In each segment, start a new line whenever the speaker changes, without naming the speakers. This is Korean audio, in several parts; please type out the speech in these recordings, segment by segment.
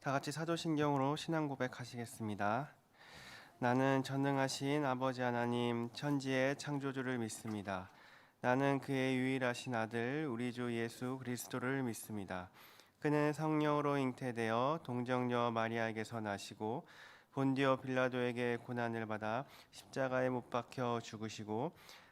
다 같이 사도신경으로 신앙 고백하시겠습니다. 나는 전능하신 아버지 하나님 천지의 창조주를 믿습니다. 나는 그의 유일하신 아들 우리 주 예수 그리스도를 믿습니다. 그는 성령으로 잉태되어 동정녀 마리아에게서 나시고 본디오 빌라도에게 고난을 받아 십자가에 못 박혀 죽으시고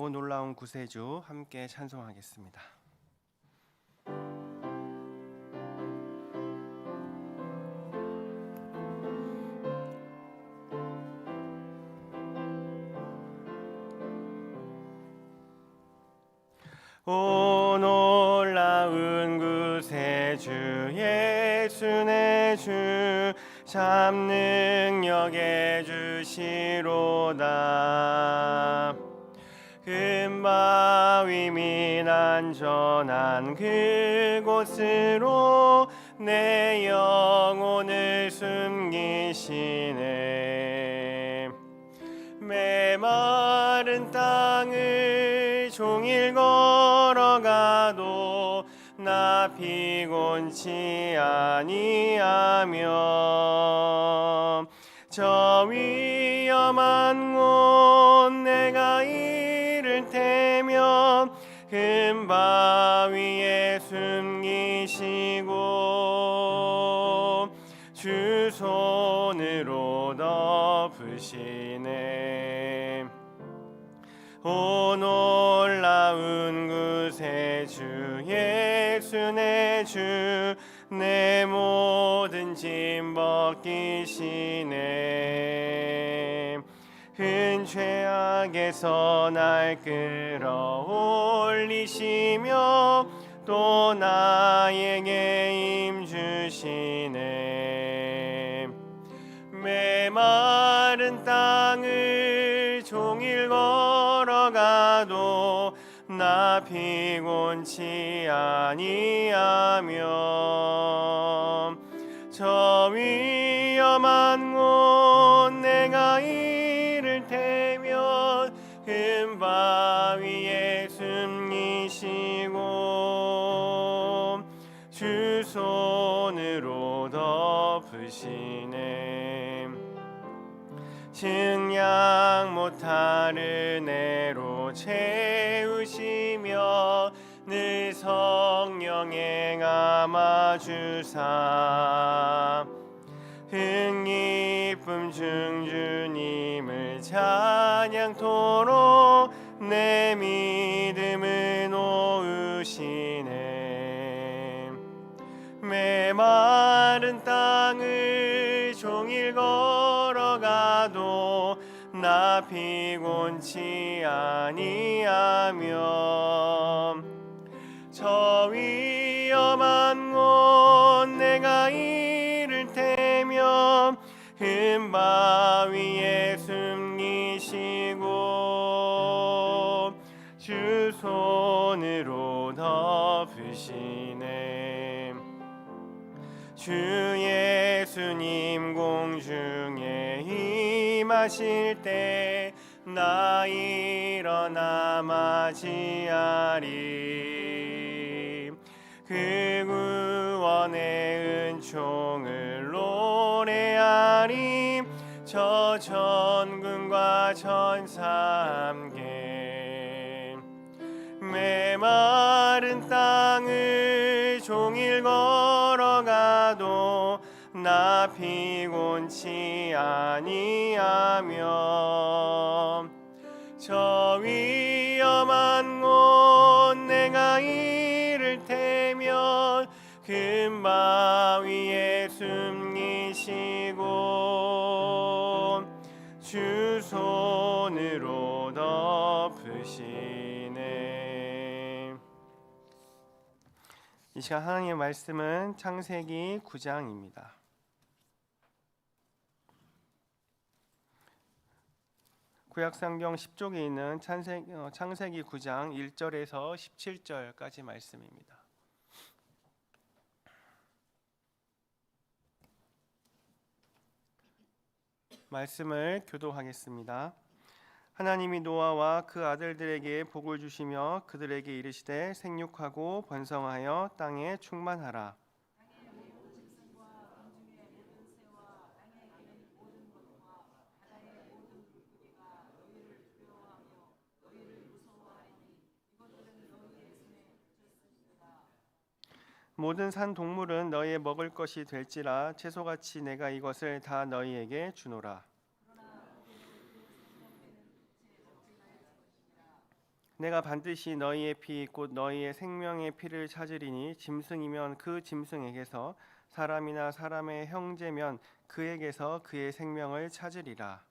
오 놀라운 구세주 함께 찬송하겠습니다. 오 놀라운 구세주 예수 내주 참 능력의 주시로다 금 바 위 민 안전한 그곳으로 내 영혼을 숨기시네. 메마른 땅을 종일 걸어가도 나 피곤치 아니하며 저 위험한 곳 내가 이를 테면 큰 바위에 숨기시고 주 손으로 덮으시네. 오 놀라운 구세주 예수 내주 내 모든 짐 벗기시네. 큰 죄악에서 날 끌어올리시며 또 나에게 힘 주시네. 메마른 땅을 종일 걸어가도 나 피곤치 아니하며 저 숨기시고 주 손으로 덮으시네. 증량 못할 은혜로 채우시며 늘 성령에 감아주사. 흥기쁨 중 주님을 찬양토록 내믿 걸어가도 나 피곤치 아니하며 저 위 주 예수님 공중에 임하실 때 나 일어나 맞이하리. 그 구원의 은총을 노래하리. 저 전군과 전사 함께 메마른 땅을 종일 걸어가도 나 피곤치 아니하며 저 위험한 곳 내가 이를 테면 큰 바위에 숨기시고 주 손으로 덮으시네 이 시간 하나님의 말씀은 창세기 9장입니다. 구약성경 10쪽에 있는 창세, 어, 창세 기 9장 1절에서 17절까지 말씀입니다. 말씀을 교도하겠습니다. 하나님이 노아와 그 아들들에게 복을 주시며 그들에게 이르시되 생육하고 번성하여 땅에 충만하라. 모든 산 동물은 너희의 먹을 것이 될지라 채소같이 내가 이것을 다 너희에게 주노라. 내가 반드시 너희의 피 곧 너희의 생명의 피를 찾으리니 짐승이면 그 짐승에게서 사람이나 사람의 형제면 그에게서 그의 생명을 찾으리라.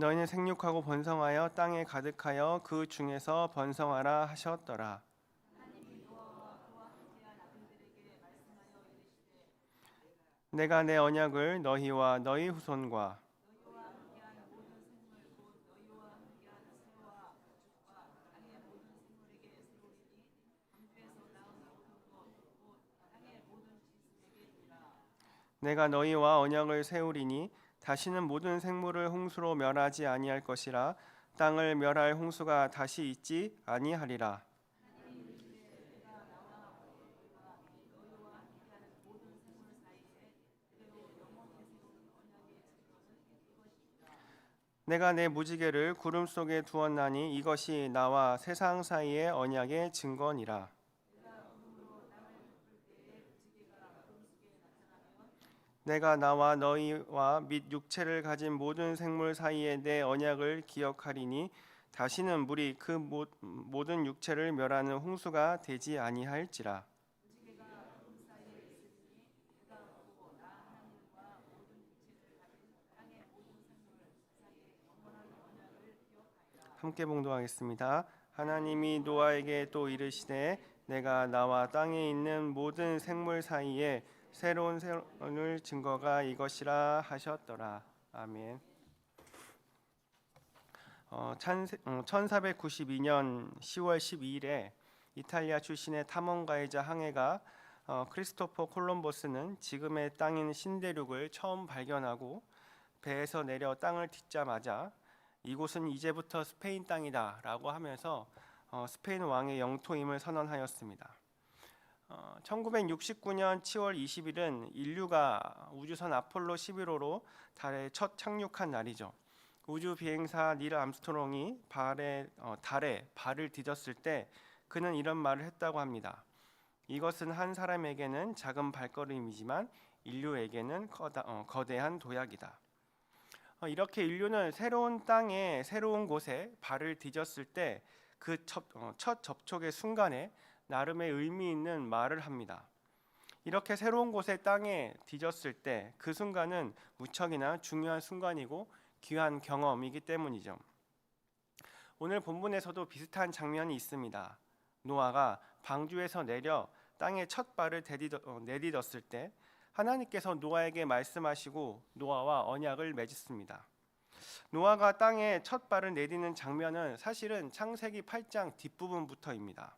너희는 생육하고 번성하여 땅에 가득하여 그 중에서 번성하라 하셨더라. 내가 내 언약을 너희와 너희 후손과 내가 너희와 언약을 세우리니 다시는 모든 생물을 홍수로 멸하지 아니할 것이라 땅을 멸할 홍수가 다시 있지 아니하리라. 내가 내 무지개를 구름 속에 두었나니 이것이 나와 세상 사이의 언약의 증거니라. 내가 나와 너희와 및 육체를 가진 모든 생물 사이에 내 언약을 기억하리니 다시는 물이 그 모- 모든 육체를 멸하는 홍수가 되지 아니할지라. 함께 봉독하겠습니다. 하나님이 노아에게 또 이르시되 내가 나와 땅에 있는 모든 생물 사이에 새로운 새로운 증거가 이것이라 하셨더라. 아멘. 어, 1492년 10월 12일에 이탈리아 출신의 탐험가이자 항해가 어, 크리스토퍼 콜럼버스는 지금의 땅인 신대륙을 처음 발견하고 배에서 내려 땅을 딛자마자 이곳은 이제부터 스페인 땅이다라고 하면서 어, 스페인 왕의 영토임을 선언하였습니다. 어, 1969년 7월 20일은 인류가 우주선 아폴로 11호로 달에 첫 착륙한 날이죠. 우주 비행사 닐 암스트롱이 발에, 어, 달에 발을 디뎠을 때 그는 이런 말을 했다고 합니다. 이것은 한 사람에게는 작은 발걸음이지만 인류에게는 거다, 어, 거대한 도약이다. 어, 이렇게 인류는 새로운 땅에 새로운 곳에 발을 디뎠을 때그첫 어, 첫 접촉의 순간에 나름의 의미 있는 말을 합니다. 이렇게 새로운 곳에 땅에 디뎠을 때 그 순간은 무척이나 중요한 순간이고 귀한 경험이기 때문이죠. 오늘 본문에서도 비슷한 장면이 있습니다. 노아가 방주에서 내려 땅에 첫 발을 어, 내딛었을 때 하나님께서 노아에게 말씀하시고 노아와 언약을 맺었습니다. 노아가 땅에 첫 발을 내딛는 장면은 사실은 창세기 8장 뒷부분부터입니다.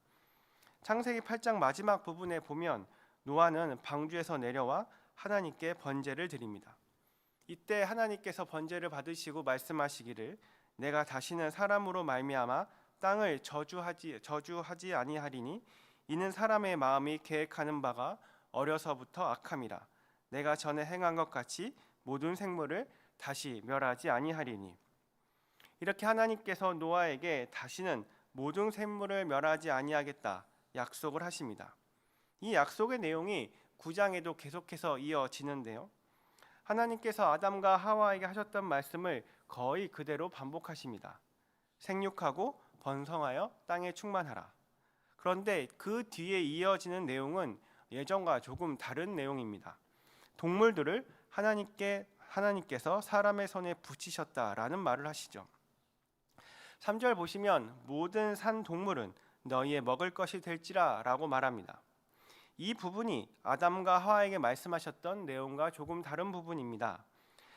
창세기 8장 마지막 부분에 보면 노아는 방주에서 내려와 하나님께 번제를 드립니다. 이때 하나님께서 번제를 받으시고 말씀하시기를 내가 다시는 사람으로 말미암아 땅을 저주하지 저주하지 아니하리니 이는 사람의 마음이 계획하는 바가 어려서부터 악함이라. 내가 전에 행한 것 같이 모든 생물을 다시 멸하지 아니하리니. 이렇게 하나님께서 노아에게 다시는 모든 생물을 멸하지 아니하겠다 약속을 하십니다. 이 약속의 내용이 9장에도 계속해서 이어지는데요. 하나님께서 아담과 하와에게 하셨던 말씀을 거의 그대로 반복하십니다. 생육하고 번성하여 땅에 충만하라. 그런데 그 뒤에 이어지는 내용은 예전과 조금 다른 내용입니다. 동물들을 하나님께 하나님께서 사람의 손에 붙이셨다라는 말을 하시죠. 3절 보시면 모든 산 동물은 너희의 먹을 것이 될지라라고 말합니다. 이 부분이 아담과 하와에게 말씀하셨던 내용과 조금 다른 부분입니다.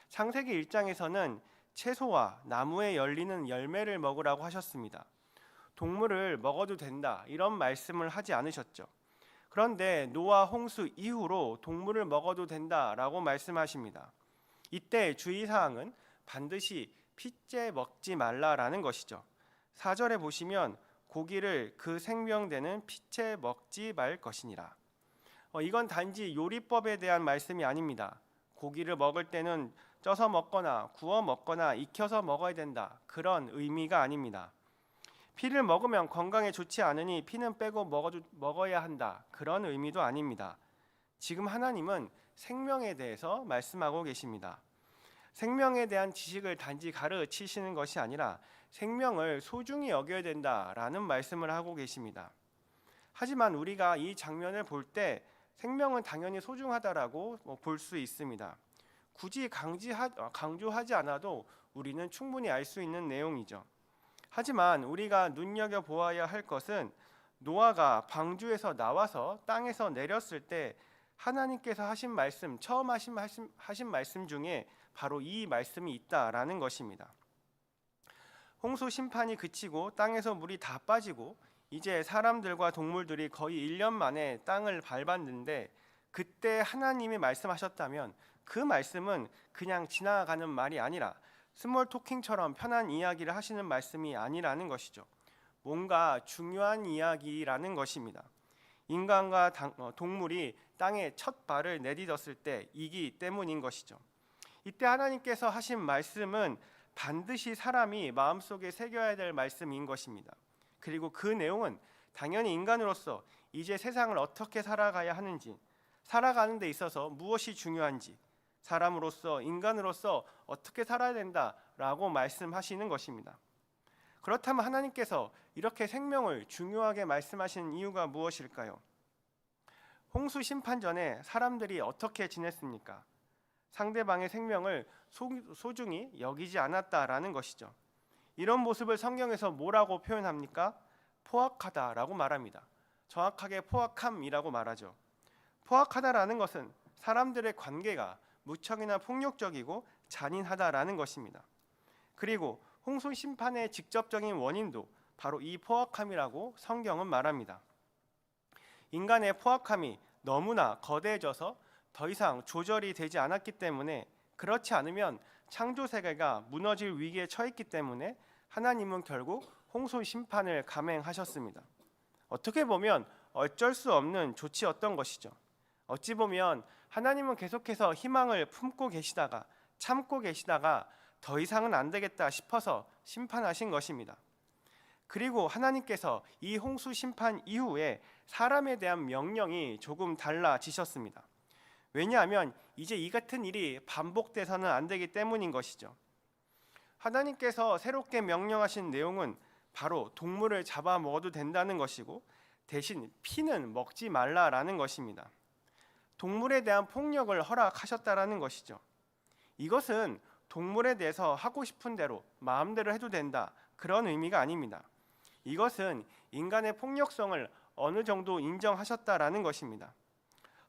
창세기 1장에서는 채소와 나무에 열리는 열매를 먹으라고 하셨습니다. 동물을 먹어도 된다 이런 말씀을 하지 않으셨죠. 그런데 노아 홍수 이후로 동물을 먹어도 된다라고 말씀하십니다. 이때 주의 사항은 반드시 핏째 먹지 말라라는 것이죠. 4절에 보시면 고기를 그 생명되는 핏째 먹지 말 것이니라. 어, 이건 단지 요리법에 대한 말씀이 아닙니다. 고기를 먹을 때는 쪄서 먹거나 구워 먹거나 익혀서 먹어야 된다. 그런 의미가 아닙니다. 피를 먹으면 건강에 좋지 않으니 피는 빼고 먹어도, 먹어야 한다. 그런 의미도 아닙니다. 지금 하나님은 생명에 대해서 말씀하고 계십니다. 생명에 대한 지식을 단지 가르치시는 것이 아니라 생명을 소중히 여겨야 된다라는 말씀을 하고 계십니다. 하지만 우리가 이 장면을 볼 때 생명은 당연히 소중하다라고 뭐볼수 있습니다. 굳이 어, 강조하지 않아도 우리는 충분히 알 수 있는 내용이죠. 하지만 우리가 눈여겨 보아야 할 것은 노아가 방주에서 나와서 땅에서 내렸을 때 하나님께서 하신 말씀, 처음 하신 말씀, 하신 말씀 중에 바로 이 말씀이 있다라는 것입니다. 홍수 심판이 그치고 땅에서 물이 다 빠지고 이제 사람들과 동물들이 거의 1년 만에 땅을 밟았는데 그때 하나님이 말씀하셨다면 그 말씀은 그냥 지나가는 말이 아니라 스몰 토킹처럼 편한 이야기를 하시는 말씀이 아니라는 것이죠. 뭔가 중요한 이야기라는 것입니다. 인간과 당- 어, 동물이 땅에 첫 발을 내딛었을 때 이기 때문인 것이죠. 이때 하나님께서 하신 말씀은 반드시 사람이 마음속에 새겨야 될 말씀인 것입니다. 그리고 그 내용은 당연히 인간으로서 이제 세상을 어떻게 살아가야 하는지, 살아가는 데 있어서 무엇이 중요한지, 사람으로서 인간으로서 어떻게 살아야 된다라고 말씀하시는 것입니다. 그렇다면 하나님께서 이렇게 생명을 중요하게 말씀하시는 이유가 무엇일까요? 홍수 심판 전에 사람들이 어떻게 지냈습니까? 상대방의 생명을 소- 소중히 여기지 않았다라는 것이죠. 이런 모습을 성경에서 뭐라고 표현합니까? 포악하다라고 말합니다. 정확하게 포악함이라고 말하죠. 포악하다라는 것은 사람들의 관계가 무척이나 폭력적이고 잔인하다라는 것입니다. 그리고 홍수 심판의 직접적인 원인도 바로 이 포악함이라고 성경은 말합니다. 인간의 포악함이 너무나 거대해져서 더 이상 조절이 되지 않았기 때문에 그렇지 않으면 창조 세계가 무너질 위기에 처했기 때문에 하나님은 결국 홍수 심판을 감행하셨습니다. 어떻게 보면 어쩔 수 없는 조치였던 것이죠. 어찌 보면 하나님은 계속해서 희망을 품고 계시다가 참고 계시다가 더 이상은 안 되겠다 싶어서 심판하신 것입니다. 그리고 하나님께서 이 홍수 심판 이후에 사람에 대한 명령이 조금 달라지셨습니다. 왜냐하면 이제 이 같은 일이 반복돼서는 안 되기 때문인 것이죠. 하나님께서 새롭게 명령하신 내용은 바로 동물을 잡아 먹어도 된다는 것이고 대신 피는 먹지 말라라는 것입니다. 동물에 대한 폭력을 허락하셨다라는 것이죠. 이것은 동물에 대해서 하고 싶은 대로 마음대로 해도 된다 그런 의미가 아닙니다. 이것은 인간의 폭력성을 어느 정도 인정하셨다라는 것입니다.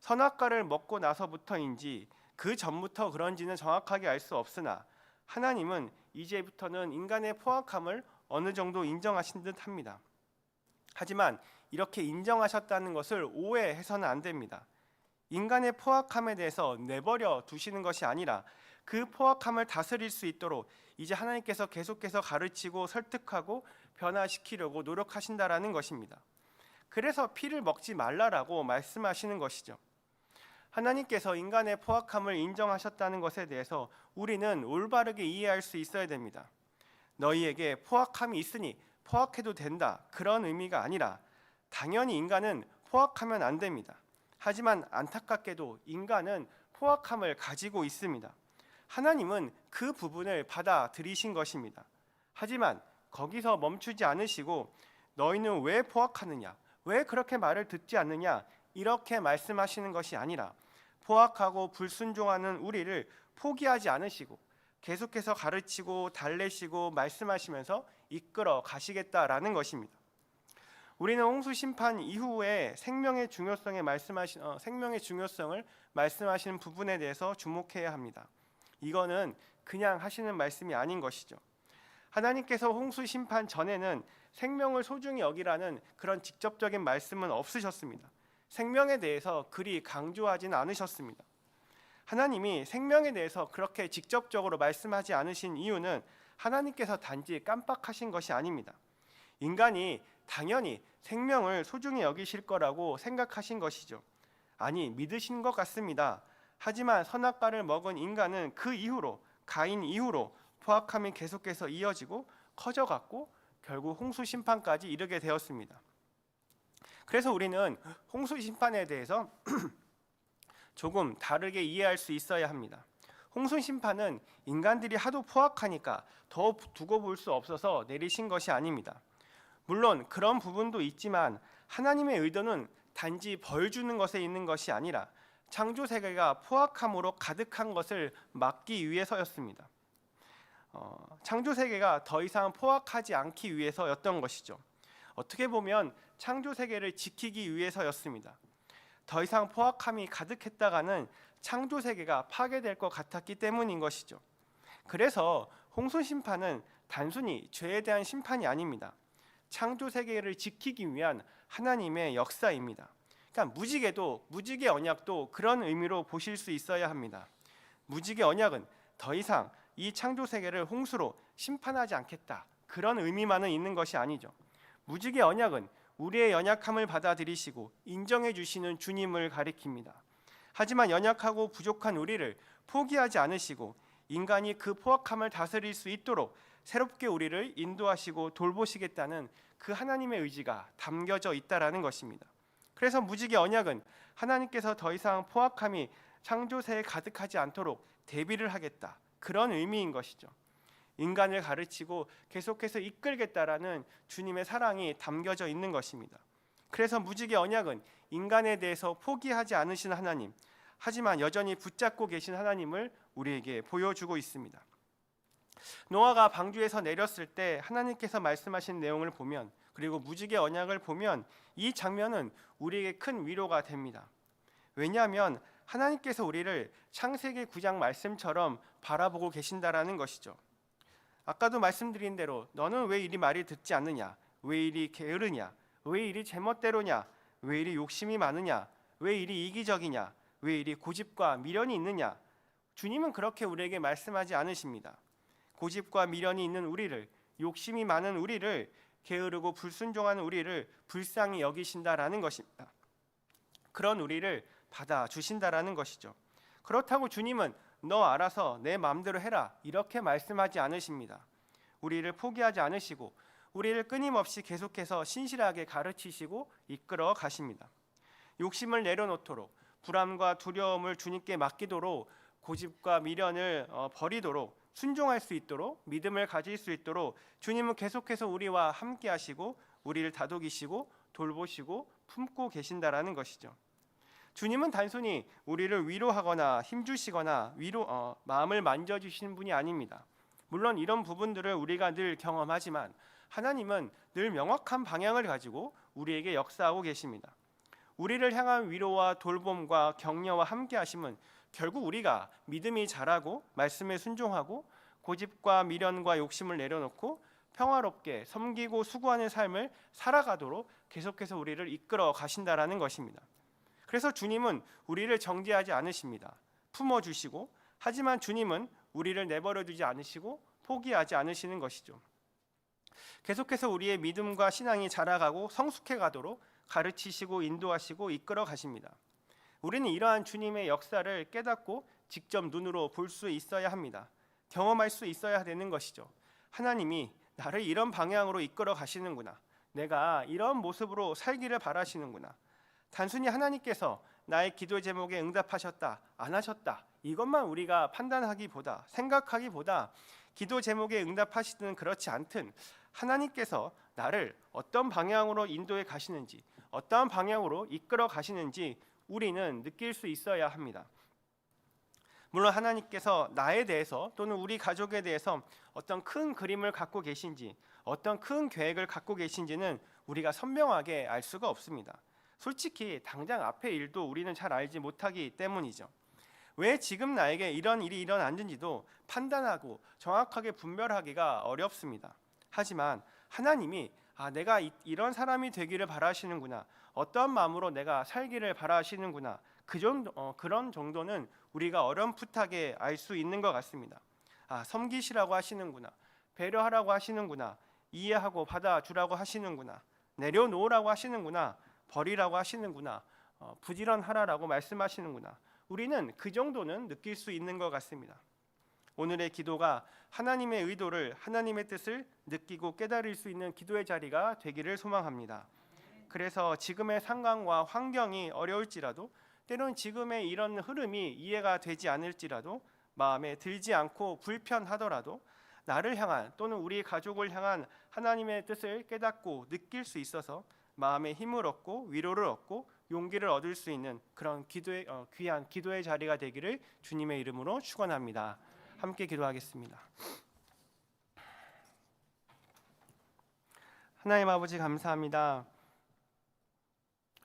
선악과를 먹고 나서부터인지 그 전부터 그런지는 정확하게 알 수 없으나 하나님은 이제부터는 인간의 포악함을 어느 정도 인정하신 듯 합니다. 하지만 이렇게 인정하셨다는 것을 오해해서는 안 됩니다. 인간의 포악함에 대해서 내버려 두시는 것이 아니라 그 포악함을 다스릴 수 있도록 이제 하나님께서 계속해서 가르치고 설득하고 변화시키려고 노력하신다라는 것입니다. 그래서 피를 먹지 말라라고 말씀하시는 것이죠. 하나님께서 인간의 포악함을 인정하셨다는 것에 대해서 우리는 올바르게 이해할 수 있어야 됩니다. 너희에게 포악함이 있으니 포악해도 된다. 그런 의미가 아니라 당연히 인간은 포악하면 안 됩니다. 하지만 안타깝게도 인간은 포악함을 가지고 있습니다. 하나님은 그 부분을 받아들이신 것입니다. 하지만 거기서 멈추지 않으시고 너희는 왜 포악하느냐? 왜 그렇게 말을 듣지 않느냐? 이렇게 말씀하시는 것이 아니라 포악하고 불순종하는 우리를 포기하지 않으시고 계속해서 가르치고 달래시고 말씀하시면서 이끌어 가시겠다라는 것입니다. 우리는 홍수 심판 이후에 생명의 중요성에 말씀하신 어, 생명의 중요성을 말씀하시는 부분에 대해서 주목해야 합니다. 이거는 그냥 하시는 말씀이 아닌 것이죠. 하나님께서 홍수 심판 전에는 생명을 소중히 여기라는 그런 직접적인 말씀은 없으셨습니다. 생명에 대해서 그리 강조하진 않으셨습니다. 하나님이 생명에 대해서 그렇게 직접적으로 말씀하지 않으신 이유는 하나님께서 단지 깜빡하신 것이 아닙니다. 인간이 당연히 생명을 소중히 여기실 거라고 생각하신 것이죠. 아니, 믿으신 것 같습니다. 하지만 선악과를 먹은 인간은 그 이후로 가인 이후로 포악함이 계속해서 이어지고 커져갔고 결국 홍수 심판까지 이르게 되었습니다. 그래서 우리는 홍수 심판에 대해서 조금 다르게 이해할 수 있어야 합니다. 홍수 심판은 인간들이 하도 포악하니까 더 두고 볼 수 없어서 내리신 것이 아닙니다. 물론 그런 부분도 있지만 하나님의 의도는 단지 벌 주는 것에 있는 것이 아니라 창조 세계가 포악함으로 가득한 것을 막기 위해서였습니다. 어, 창조 세계가 더 이상 포악하지 않기 위해서였던 것이죠. 어떻게 보면 창조 세계를 지키기 위해서였습니다. 더 이상 포악함이 가득했다가는 창조 세계가 파괴될 것 같았기 때문인 것이죠. 그래서 홍수 심판은 단순히 죄에 대한 심판이 아닙니다. 창조 세계를 지키기 위한 하나님의 역사입니다. 그러니까 무지개도 무지개 언약도 그런 의미로 보실 수 있어야 합니다. 무지개 언약은 더 이상 이 창조 세계를 홍수로 심판하지 않겠다. 그런 의미만은 있는 것이 아니죠. 무지개 언약은 우리의 연약함을 받아들이시고 인정해 주시는 주님을 가리킵니다. 하지만 연약하고 부족한 우리를 포기하지 않으시고 인간이 그 포악함을 다스릴 수 있도록 새롭게 우리를 인도하시고 돌보시겠다는 그 하나님의 의지가 담겨져 있다라는 것입니다. 그래서 무지개 언약은 하나님께서 더 이상 포악함이 창조세에 가득하지 않도록 대비를 하겠다. 그런 의미인 것이죠. 인간을 가르치고 계속해서 이끌겠다라는 주님의 사랑이 담겨져 있는 것입니다. 그래서 무지개 언약은 인간에 대해서 포기하지 않으신 하나님, 하지만 여전히 붙잡고 계신 하나님을 우리에게 보여주고 있습니다. 노아가 방주에서 내렸을 때 하나님께서 말씀하신 내용을 보면 그리고 무지개 언약을 보면 이 장면은 우리에게 큰 위로가 됩니다. 왜냐하면 하나님께서 우리를 창세기 9장 말씀처럼 바라보고 계신다라는 것이죠. 아까도 말씀드린 대로 너는 왜 이리 말이 듣지 않느냐? 왜 이리 게으르냐? 왜 이리 제멋대로냐? 왜 이리 욕심이 많으냐? 왜 이리 이기적이냐? 왜 이리 고집과 미련이 있느냐? 주님은 그렇게 우리에게 말씀하지 않으십니다. 고집과 미련이 있는 우리를 욕심이 많은 우리를 게으르고 불순종하는 우리를 불쌍히 여기신다라는 것입니다. 그런 우리를 받아 주신다라는 것이죠. 그렇다고 주님은 너 알아서 내 마음대로 해라 이렇게 말씀하지 않으십니다. 우리를 포기하지 않으시고 우리를 끊임없이 계속해서 신실하게 가르치시고 이끌어 가십니다. 욕심을 내려놓도록 불안과 두려움을 주님께 맡기도록 고집과 미련을 어, 버리도록 순종할 수 있도록 믿음을 가질 수 있도록 주님은 계속해서 우리와 함께 하시고 우리를 다독이시고 돌보시고 품고 계신다라는 것이죠. 주님은 단순히 우리를 위로하거나 힘주시거나 위로 어, 마음을 만져주시는 분이 아닙니다. 물론 이런 부분들을 우리가 늘 경험하지만 하나님은 늘 명확한 방향을 가지고 우리에게 역사하고 계십니다. 우리를 향한 위로와 돌봄과 격려와 함께 하심은 결국 우리가 믿음이 자라고 말씀에 순종하고 고집과 미련과 욕심을 내려놓고 평화롭게 섬기고 수고하는 삶을 살아가도록 계속해서 우리를 이끌어 가신다라는 것입니다. 그래서 주님은 우리를 정죄하지 않으십니다. 품어 주시고 하지만 주님은 우리를 내버려 두지 않으시고 포기하지 않으시는 것이죠. 계속해서 우리의 믿음과 신앙이 자라가고 성숙해 가도록 가르치시고 인도하시고 이끌어 가십니다. 우리는 이러한 주님의 역사를 깨닫고 직접 눈으로 볼 수 있어야 합니다. 경험할 수 있어야 되는 것이죠. 하나님이 나를 이런 방향으로 이끌어 가시는구나. 내가 이런 모습으로 살기를 바라시는구나. 단순히 하나님께서 나의 기도 제목에 응답하셨다, 안 하셨다. 이것만 우리가 판단하기보다 생각하기보다 기도 제목에 응답하시든 그렇지 않든 하나님께서 나를 어떤 방향으로 인도해 가시는지, 어떠한 방향으로 이끌어 가시는지 우리는 느낄 수 있어야 합니다. 물론 하나님께서 나에 대해서 또는 우리 가족에 대해서 어떤 큰 그림을 갖고 계신지 어떤 큰 계획을 갖고 계신지는 우리가 선명하게 알 수가 없습니다. 솔직히 당장 앞의 일도 우리는 잘 알지 못하기 때문이죠. 왜 지금 나에게 이런 일이 일어났는지도 판단하고 정확하게 분별하기가 어렵습니다. 하지만 하나님이 아 내가 이, 이런 사람이 되기를 바라시는구나 어떠한 마음으로 내가 살기를 바라시는구나 그 정도 어, 그런 정도는 우리가 어렴풋하게 알 수 있는 것 같습니다. 아 섬기시라고 하시는구나 배려하라고 하시는구나 이해하고 받아주라고 하시는구나 내려놓으라고 하시는구나 버리라고 하시는구나 어, 부지런하라라고 말씀하시는구나 우리는 그 정도는 느낄 수 있는 것 같습니다. 오늘의 기도가 하나님의 의도를 하나님의 뜻을 느끼고 깨달을 수 있는 기도의 자리가 되기를 소망합니다. 그래서 지금의 상황과 환경이 어려울지라도 때론 지금의 이런 흐름이 이해가 되지 않을지라도 마음에 들지 않고 불편하더라도 나를 향한 또는 우리 가족을 향한 하나님의 뜻을 깨닫고 느낄 수 있어서 마음의 힘을 얻고 위로를 얻고 용기를 얻을 수 있는 그런 기도의 어, 귀한 기도의 자리가 되기를 주님의 이름으로 축원합니다. 함께 기도하겠습니다. 하나님 아버지 감사합니다.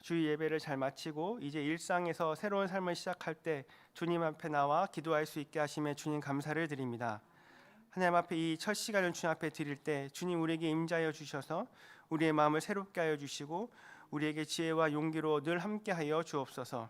주의 예배를 잘 마치고 이제 일상에서 새로운 삶을 시작할 때 주님 앞에 나와 기도할 수 있게 하심에 주님 감사를 드립니다. 하나님 앞에 이 첫 시간을 주님 앞에 드릴 때 주님 우리에게 임자여 주셔서 우리의 마음을 새롭게 하여 주시고 우리에게 지혜와 용기로 늘 함께하여 주옵소서.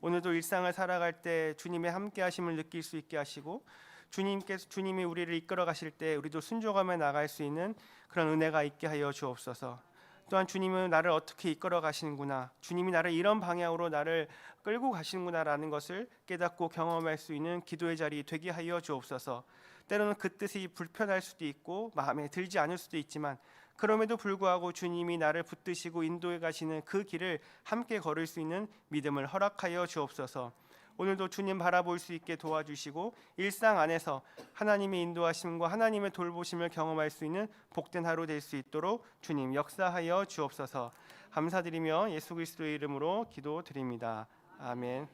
오늘도 일상을 살아갈 때 주님의 함께하심을 느낄 수 있게 하시고 주님께서 주님이 우리를 이끌어 가실 때 우리도 순종하며 나갈 수 있는 그런 은혜가 있게 하여 주옵소서. 또한 주님은 나를 어떻게 이끌어 가시는구나. 주님이 나를 이런 방향으로 나를 끌고 가시는구나라는 것을 깨닫고 경험할 수 있는 기도의 자리 되게 하여 주옵소서. 때로는 그 뜻이 불편할 수도 있고 마음에 들지 않을 수도 있지만 그럼에도 불구하고 주님이 나를 붙드시고 인도해 가시는 그 길을 함께 걸을 수 있는 믿음을 허락하여 주옵소서. 오늘도 주님 바라볼 수 있게 도와주시고 일상 안에서 하나님의 인도하심과 하나님의 돌보심을 경험할 수 있는 복된 하루 될 수 있도록 주님 역사하여 주옵소서. 감사드리며 예수 그리스도의 이름으로 기도드립니다. 아멘.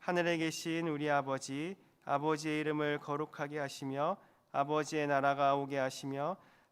하늘에 계신 우리 아버지 아버지의 이름을 거룩하게 하시며 아버지의 나라가 오게 하시며